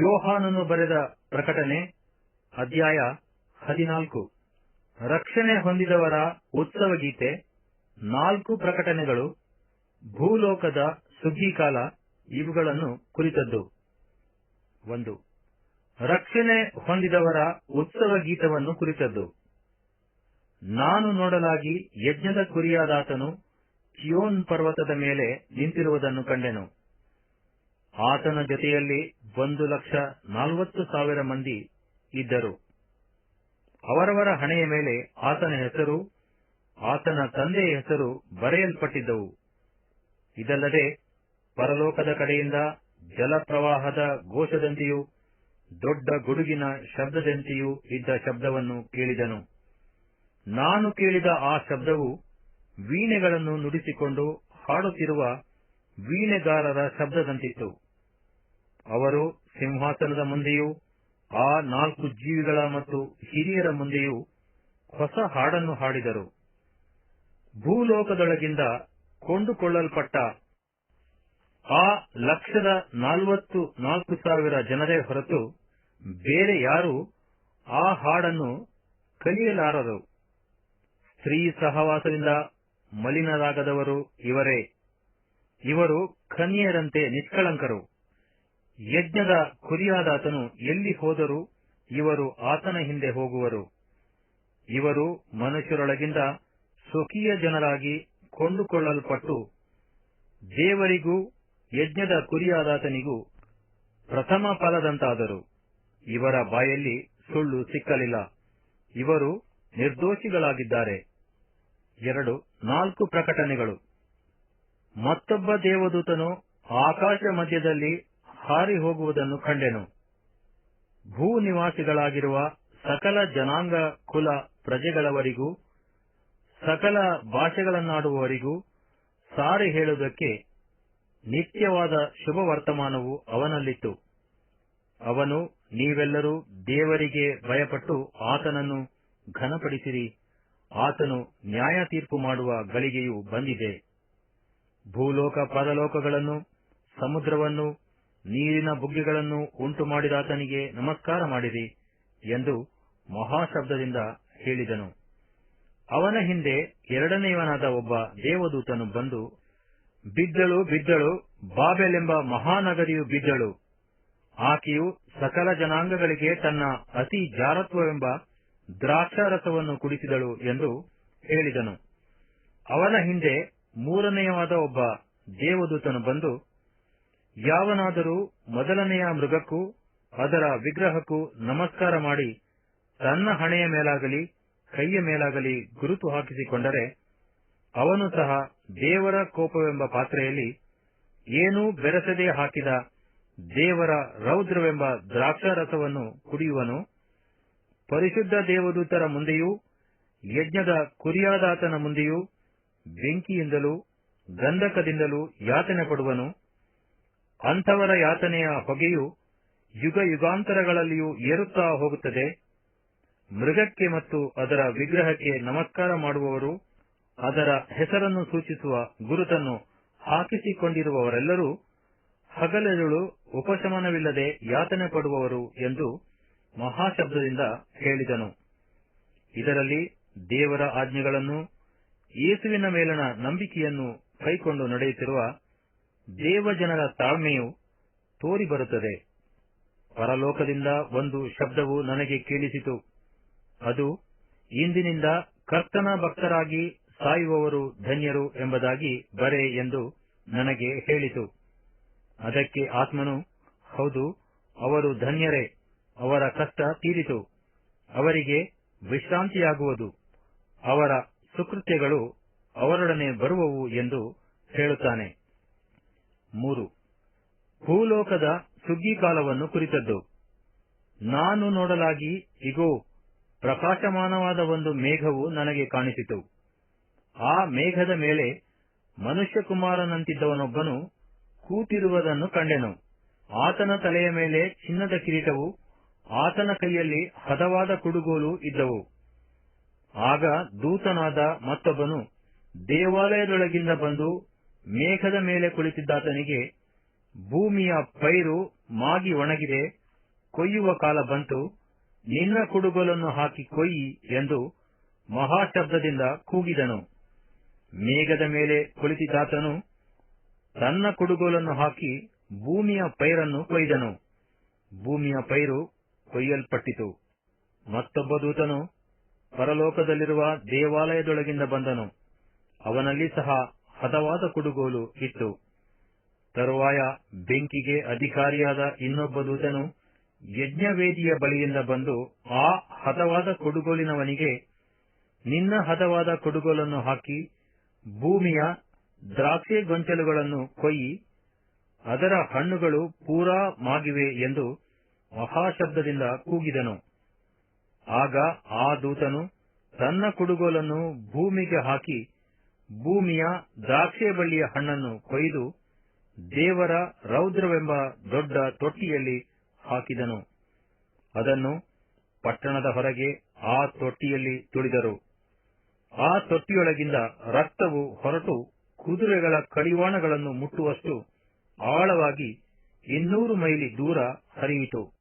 ಯೋಹಾನನು ಬರೆದ ಪ್ರಕಟಣೆ ಅಧ್ಯಾಯ ಹದಿನಾಲ್ಕು. ರಕ್ಷಣೆ ಹೊಂದಿದವರ ಉತ್ಸವ ಗೀತೆ, ನಾಲ್ಕು ಪ್ರಕಟಣೆಗಳು ಭೂಲೋಕದ ಸುಗ್ಗಿಕಾಲ, ಇವುಗಳನ್ನು ಕುರಿತದ್ದು. ಒಂದು. ರಕ್ಷಣೆ ಹೊಂದಿದವರ ಉತ್ಸವ ಗೀತವನ್ನು ಕುರಿತದ್ದು. ನಾನು ನೋಡಲಾಗಿ ಯಜ್ಞದ ಕುರಿಯಾದಾತನು ಚಿಯೋನ್ ಪರ್ವತದ ಮೇಲೆ ನಿಂತಿರುವುದನ್ನು ಕಂಡೆನು. ಆತನ ಜೊತೆಯಲ್ಲಿ ಒಂದು ಲಕ್ಷ ನಲವತ್ತು ಸಾವಿರ ಮಂದಿ ಇದ್ದರು. ಅವರವರ ಹಣೆಯ ಮೇಲೆ ಆತನ ಹೆಸರು, ಆತನ ತಂದೆಯ ಹೆಸರು ಬರೆಯಲ್ಪಟ್ಟಿದ್ದವು. ಇದಲ್ಲದೆ ಪರಲೋಕದ ಕಡೆಯಿಂದ ಜಲಪ್ರವಾಹದ ಘೋಷದಂತೆಯೂ ದೊಡ್ಡ ಗುಡುಗಿನ ಶಬ್ದದಂತೆಯೂ ಇದ್ದ ಶಬ್ದವನ್ನು ಕೇಳಿದನು. ನಾನು ಕೇಳಿದ ಆ ಶಬ್ದವು ವೀಣೆಗಳನ್ನು ನುಡಿಸಿಕೊಂಡು ಹಾಡುತ್ತಿರುವ ವೀಣೆಗಾರರ ಶಬ್ದದಂತಿತ್ತು. ಅವರು ಸಿಂಹಾಸನದ ಮುಂದೆಯೂ, ಆ ನಾಲ್ಕು ಜೀವಿಗಳ ಮತ್ತು ಹಿರಿಯರ ಮುಂದೆಯೂ ಹೊಸ ಹಾಡನ್ನು ಹಾಡಿದರು. ಭೂಲೋಕದೊಳಗಿಂದ ಕೊಂಡುಕೊಳ್ಳಲ್ಪಟ್ಟ ಆ ಲಕ್ಷದ ನಲವತ್ತು ನಾಲ್ಕು ಸಾವಿರ ಜನರೇ ಹೊರತು ಬೇರೆ ಯಾರೂ ಆ ಹಾಡನ್ನು ಕಲಿಯಲಾರರು. ಸ್ತ್ರೀ ಸಹವಾಸದಿಂದ ಮಲಿನರಾಗದವರು ಇವರೇ. ಇವರು ಕನ್ಯೆಯರಂತೆ ನಿಷ್ಕಳಂಕರು. ಯಜ್ಞದ ಕುರಿಯಾದಾತನು ಎಲ್ಲಿ ಹೋದರೂ ಇವರು ಆತನ ಹಿಂದೆ ಹೋಗುವರು. ಇವರು ಮನುಷ್ಯರೊಳಗಿಂದ ಸ್ವಕೀಯ ಜನರಾಗಿ ಕೊಂಡುಕೊಳ್ಳಲ್ಪಟ್ಟು ದೇವರಿಗೂ ಯಜ್ಞದ ಕುರಿಯಾದಾತನಿಗೂ ಪ್ರಥಮ ಫಲದಂತಾದರು. ಇವರ ಬಾಯಲ್ಲಿ ಸುಳ್ಳು ಸಿಕ್ಕಲಿಲ್ಲ. ಇವರು ನಿರ್ದೋಷಿಗಳಾಗಿದ್ದಾರೆ. ಎರಡು, ನಾಲ್ಕು ಪ್ರಕಟಣೆಗಳು ಮತ್ತೊಬ್ಬ ದೇವದೂತನು ಆಕಾಶ ಮಧ್ಯದಲ್ಲಿ ಹಾರಿ ಹೋಗುವುದನ್ನು ಕಂಡೆನು. ಭೂ ನಿವಾಸಿಗಳಾಗಿರುವ ಸಕಲ ಜನಾಂಗ ಕುಲ ಪ್ರಜೆಗಳವರಿಗೂ, ಸಕಲ ಭಾಷೆಗಳನ್ನಾಡುವವರಿಗೂ ಸಾರಿ ಹೇಳುವುದಕ್ಕೆ ನಿತ್ಯವಾದ ಶುಭ ವರ್ತಮಾನವು ಅವನಲ್ಲಿತ್ತು. ಅವನು, ನೀವೆಲ್ಲರೂ ದೇವರಿಗೆ ಭಯಪಟ್ಟು ಆತನನ್ನು ಘನಪಡಿಸಿರಿ. ಆತನು ನ್ಯಾಯ ತೀರ್ಪು ಮಾಡುವ ಗಳಿಗೆಯು ಬಂದಿದೆ. ಭೂಲೋಕ ಪರಲೋಕಗಳನ್ನು, ಸಮುದ್ರವನ್ನು ನೀರಿನ ಬುಗ್ಗೆಗಳನ್ನು ಉಂಟು ಮಾಡಿದಾತನಿಗೆ ನಮಸ್ಕಾರ ಮಾಡಿರಿ ಎಂದು ಮಹಾಶಬ್ದದಿಂದ ಹೇಳಿದನು. ಅವನ ಹಿಂದೆ ಎರಡನೆಯವನಾದ ಒಬ್ಬ ದೇವದೂತನು ಬಂದು, ಬಿದ್ದಳು ಬಿದ್ದಳು, ಬಾಬೆಲೆಂಬ ಮಹಾನಗರಿಯು ಬಿದ್ದಳು. ಆಕೆಯು ಸಕಲ ಜನಾಂಗಗಳಿಗೆ ತನ್ನ ಅತಿ ಜಾರತ್ವವೆಂಬ ದ್ರಾಕ್ಷಾರಸವನ್ನು ಕುಡಿಸಿದಳು ಎಂದು ಹೇಳಿದನು. ಅವನ ಹಿಂದೆ ಮೂರನೆಯವಾದ ಒಬ್ಬ ದೇವದೂತನು ಬಂದು ಯಾವನಾದರೂ ಮೊದಲನೆಯ ಮೃಗಕ್ಕೂ ಅದರ ವಿಗ್ರಹಕ್ಕೂ ನಮಸ್ಕಾರ ಮಾಡಿ ತನ್ನ ಹಣೆಯ ಮೇಲಾಗಲಿ, ಕೈಯ ಮೇಲಾಗಲಿ ಗುರುತು ಹಾಕಿಸಿಕೊಂಡರೆ ಅವನು ಸಹ ದೇವರ ಕೋಪವೆಂಬ ಪಾತ್ರೆಯಲ್ಲಿ ಏನೂ ಬೆರೆಸದೆ ಹಾಕಿದ ದೇವರ ರೌದ್ರವೆಂಬ ದ್ರಾಕ್ಷಾರಸವನ್ನು ಕುಡಿಯುವನು. ಪರಿಶುದ್ಧ ದೇವದೂತರ ಮುಂದೆಯೂ, ಯಜ್ಞದ ಕುರಿಯಾದಾತನ ಮುಂದೆಯೂ ಬೆಂಕಿಯಿಂದಲೂ ಗಂಧಕದಿಂದಲೂ ಯಾತನೆ ಪಡುವನು. ಅಂಥವರ ಯಾತನೆಯ ಹೊಗೆಯು ಯುಗ ಯುಗಾಂತರಗಳಲ್ಲಿಯೂ ಏರುತ್ತಾ ಹೋಗುತ್ತದೆ. ಮೃಗಕ್ಕೆ ಮತ್ತು ಅದರ ವಿಗ್ರಹಕ್ಕೆ ನಮಸ್ಕಾರ ಮಾಡುವವರು ಅದರ ಹೆಸರನ್ನು ಸೂಚಿಸುವ ಗುರುತನ್ನು ಹಾಕಿಸಿಕೊಂಡಿರುವವರೆಲ್ಲರೂ ಹಗಲೆರುಳು ಉಪಶಮನವಿಲ್ಲದೆ ಯಾತನೆ ಪಡುವವರು ಎಂದು ಮಹಾಶಬ್ದದಿಂದ ಹೇಳಿದನು. ಇದರಲ್ಲಿ ದೇವರ ಆಜ್ಞೆಗಳನ್ನು, ಯೇಸುವಿನ ಮೇಲನ ನಂಬಿಕೆಯನ್ನು ಕೈಕೊಂಡು ನಡೆಯುತ್ತಿರುವ ದೇವಜನರ ತಾಳ್ಮೆಯು ತೋರಿಬರುತ್ತದೆ. ಪರಲೋಕದಿಂದ ಒಂದು ಶಬ್ದವು ನನಗೆ ಕೇಳಿಸಿತು. ಅದು, ಇಂದಿನಿಂದ ಕರ್ತನ ಭಕ್ತರಾಗಿ ಸಾಯುವವರು ಧನ್ಯರು ಎಂಬುದಾಗಿ ಬರೆ ಎಂದು ನನಗೆ ಹೇಳಿತು. ಅದಕ್ಕೆ ಆತ್ಮನು, ಹೌದು, ಅವರು ಧನ್ಯರೇ, ಅವರ ಕಷ್ಟ ತೀರಿತು. ಅವರಿಗೆ ವಿಶ್ರಾಂತಿಯಾಗುವುದು. ಅವರ ಸುಕೃತ್ಯಗಳು ಅವರೊಡನೆ ಬರುವವು ಎಂದು ಹೇಳುತ್ತಾನೆ. ಮೂರು. ಭೂಲೋಕದ ಸುಗ್ಗಿಕಾಲವನ್ನು ಕುರಿತದ್ದು. ನಾನು ನೋಡಲಾಗಿ, ಇಗೋ, ಪ್ರಕಾಶಮಾನವಾದ ಒಂದು ಮೇಘವು ನನಗೆ ಕಾಣಿಸಿತು. ಆ ಮೇಘದ ಮೇಲೆ ಮನುಷ್ಯಕುಮಾರನಂತಿದ್ದವನೊಬ್ಬನು ಕೂತಿರುವುದನ್ನು ಕಂಡೆನು. ಆತನ ತಲೆಯ ಮೇಲೆ ಚಿನ್ನದ ಕಿರೀಟವು, ಆತನ ಕೈಯಲ್ಲಿ ಹದವಾದ ಕುಡುಗೋಲು ಇದ್ದವು. ಆಗ ದೂತನಾದ ಮತ್ತೊಬ್ಬನು ದೇವಾಲಯದೊಳಗಿಂದ ಬಂದು ಮೇಘದ ಮೇಲೆ ಕುಳಿತಿದ್ದಾತನಿಗೆ, ಭೂಮಿಯ ಪೈರು ಮಾಗಿ ಒಣಗಿದೆ, ಕೊಯ್ಯುವ ಕಾಲ ಬಂತು, ನಿನ್ನ ಕುಡುಗೋಲನ್ನು ಹಾಕಿ ಕೊಯ್ಯಿ ಎಂದು ಮಹಾಶಬ್ದದಿಂದ ಕೂಗಿದನು. ಮೇಘದ ಮೇಲೆ ಕುಳಿತಿದ್ದಾತನು, ತನ್ನ ಕುಡುಗೋಲನ್ನು ಹಾಕಿ ಭೂಮಿಯ ಪೈರನ್ನು ಕೊಯ್ದನು. ಭೂಮಿಯ ಪೈರು ಕೊಯ್ಯಲ್ಪಟ್ಟಿತು. ಮತ್ತೊಬ್ಬ ದೂತನು ಪರಲೋಕದಲ್ಲಿರುವ ದೇವಾಲಯದೊಳಗಿಂದ ಬಂದನು. ಅವನಲ್ಲಿ ಸಹ ಹದವಾದ ಕುಡುಗೋಲು ಇತ್ತು. ತರುವಾಯ ಬೆಂಕಿಗೆ ಅಧಿಕಾರಿಯಾದ ಇನ್ನೊಬ್ಬ ದೂತನು ಯಜ್ಞವೇದಿಯ ಬಳಿಯಿಂದ ಬಂದು ಆ ಹದವಾದ ಕುಡುಗೋಲಿನವನಿಗೆ, ನಿನ್ನ ಹದವಾದ ಕುಡುಗೋಲನ್ನು ಹಾಕಿ, ಭೂಮಿಯ ದ್ರಾಕ್ಷಿ ಗೊಂಚಲುಗಳನ್ನು ಕೊಯ್ಯಿ, ಅದರ ಹಣ್ಣುಗಳು ಪೂರಾ ಮಾಗಿವೆ ಎಂದು ಮಹಾಶಬ್ದದಿಂದ ಕೂಗಿದನು. ಆಗ ಆ ದೂತನು ತನ್ನ ಕುಡುಗೋಲನ್ನು ಭೂಮಿಗೆ ಹಾಕಿ ಭೂಮಿಯ ದ್ರಾಕ್ಷೆ ಬಳ್ಳಿಯ ಹಣ್ಣನ್ನು ಕೊಯ್ದು ದೇವರ ರೌದ್ರವೆಂಬ ದೊಡ್ಡ ತೊಟ್ಟಿಯಲ್ಲಿ ಹಾಕಿದನು. ಅದನ್ನು ಪಟ್ಟಣದ ಹೊರಗೆ ಆ ತೊಟ್ಟಿಯಲ್ಲಿ ತುಳಿದರು. ಆ ತೊಟ್ಟಿಯೊಳಗಿಂದ ರಕ್ತವು ಹೊರಟು ಕುದುರೆಗಳ ಕಡಿವಾಣಗಳನ್ನು ಮುಟ್ಟುವಷ್ಟು ಆಳವಾಗಿ ಇನ್ನೂರು ಮೈಲಿ ದೂರ ಹರಿಯಿತು.